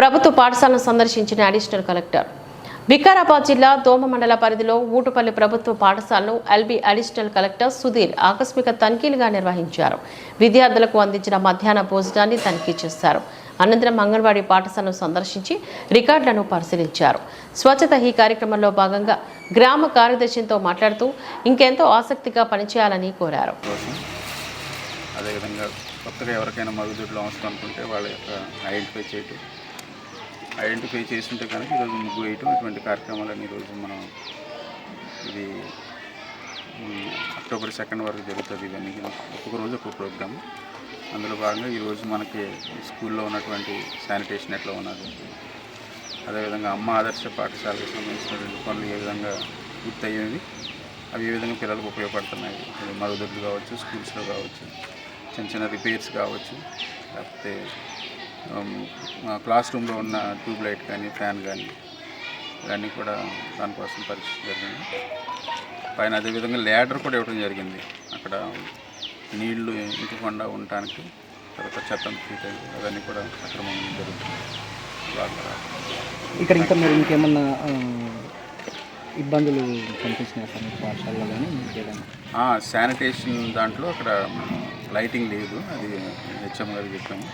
ప్రభుత్వ పాఠశాలను సందర్శించిన అడిషనల్ కలెక్టర్. వికారాబాద్ జిల్లా దోమ మండల పరిధిలో ఊటుపల్లి ప్రభుత్వ పాఠశాలను ఎల్బీ అడిషనల్ కలెక్టర్ సుధీర్ ఆకస్మిక తనిఖీలుగా నిర్వహించారు. విద్యార్థులకు అందించిన మధ్యాహ్న భోజనాన్ని తనిఖీ చేశారు. అనంతరం అంగన్వాడీ పాఠశాలను సందర్శించి రికార్డులను పరిశీలించారు. స్వచ్ఛత ఈ కార్యక్రమంలో భాగంగా గ్రామ కార్యదర్శితో మాట్లాడుతూ ఇంకెంతో ఆసక్తిగా పనిచేయాలని కోరారు. అదేవిధంగా కొత్తగా ఎవరికైనా మరుగుదొడ్లు అవసరం అనుకుంటే వాళ్ళ యొక్క ఐడెంటిఫై చేయటం ఐడెంటిఫై చేస్తుంటే కనుక ఈరోజు ముగ్గు వేయటం ఇటువంటి కార్యక్రమాలను ఈరోజు మనం ఇది అక్టోబర్ సెకండ్ వరకు జరుగుతుంది ఇవన్నీ. ఒక్కొక్క రోజు ఒక్కొక్క ప్రోగ్రామ్. అందులో భాగంగా ఈరోజు మనకి స్కూల్లో ఉన్నటువంటి శానిటేషన్ ఎట్లా ఉన్నది అదేవిధంగా అమ్మ ఆదర్శ పాఠశాలకు సంబంధించినటువంటి పనులు ఏ విధంగా పూర్తయ్యేవి అవి ఏ విధంగా పిల్లలకు ఉపయోగపడుతున్నాయి అది మరుగుదొడ్లు కావచ్చు స్కూల్స్లో కావచ్చు చిన్న చిన్న రిపేర్స్ కావచ్చు లేకపోతే క్లాస్ రూమ్లో ఉన్న ట్యూబ్ లైట్ కానీ ఫ్యాన్ కానీ ఇవన్నీ కూడా దానికోసం పరీక్ష జరిగింది. పైన అదేవిధంగా ల్యాడర్ కూడా ఇవ్వడం జరిగింది. అక్కడ నీళ్ళు ఇంకకుండా ఉండటానికి తర్వాత చెత్తను తీయడానికి అవన్నీ కూడా సక్రమంగా జరుగుతుంది. ఇక్కడ ఇంకా మరి ఇంకేమన్నా ఇబ్బందులు సార్ మీకు పాఠశాలలో కానీ ఇంకేదైనా? శానిటేషన్ దాంట్లో అక్కడ లైటింగ్ లేదు. అది హెచ్ఎం గారికి చెప్పాము